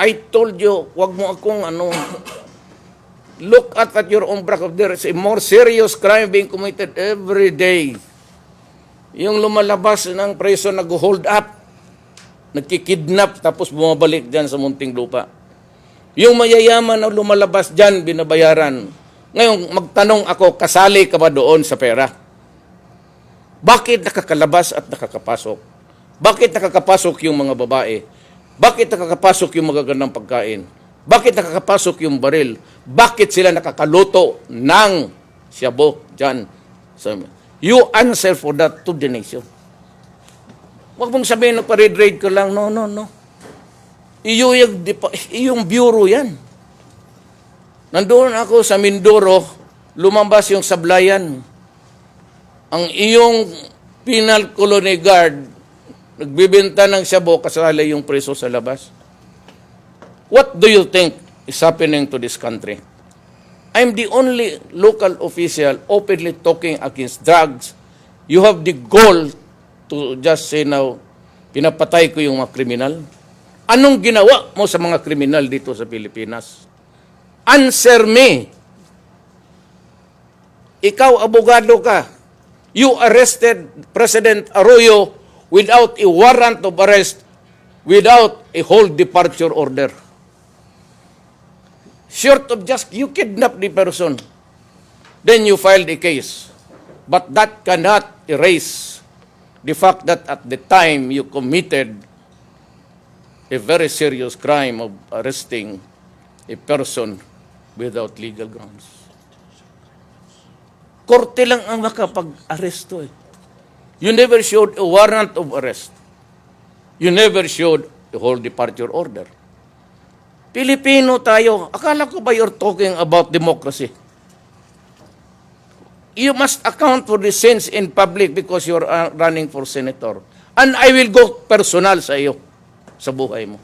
I told you, wag mo akong ano, look at at your own back of there is a more serious crime being committed every day. Yung lumalabas ng preso nag-hold up, nagkikidnap tapos bumabalik dyan sa munting lupa. Yung mayayaman na lumalabas dyan, binabayaran. Ngayon, magtanong ako, kasali ka ba doon sa pera? Bakit nakakalabas at nakakapasok? Bakit nakakapasok yung mga babae? Bakit nakakapasok yung magagandang pagkain? Bakit nakakapasok yung baril? Bakit sila nakakaluto ng siyabo dyan? So, you answer for that to the nation. Huwag mong sabihin na pa-red raid ka lang. No, no, no. Iyo yung, iyong bureau yan. Nandoon ako sa Mindoro, lumabas yung sablayan. Ang iyong penal colony guard, nagbibenta ng siyabo, kasali yung preso sa labas. What do you think is happening to this country? I'm the only local official openly talking against drugs. You have the goal to just say now, pinapatay ko yung mga kriminal. Anong ginawa mo sa mga kriminal dito sa Pilipinas? Answer me. Ikaw, abogado ka. You arrested President Arroyo without a warrant of arrest, without a whole departure order. Short of just you kidnap the person, then you filed a case. But that cannot erase the fact that at the time you committed a very serious crime of arresting a person without legal grounds. Korte lang ang makapag-aresto eh. You never showed a warrant of arrest. You never showed a whole departure order. Pilipino tayo. Akala ko ba you're talking about democracy? You must account for the sins in public because you're uh, running for senator. And I will go personal sa iyo sa buhay mo.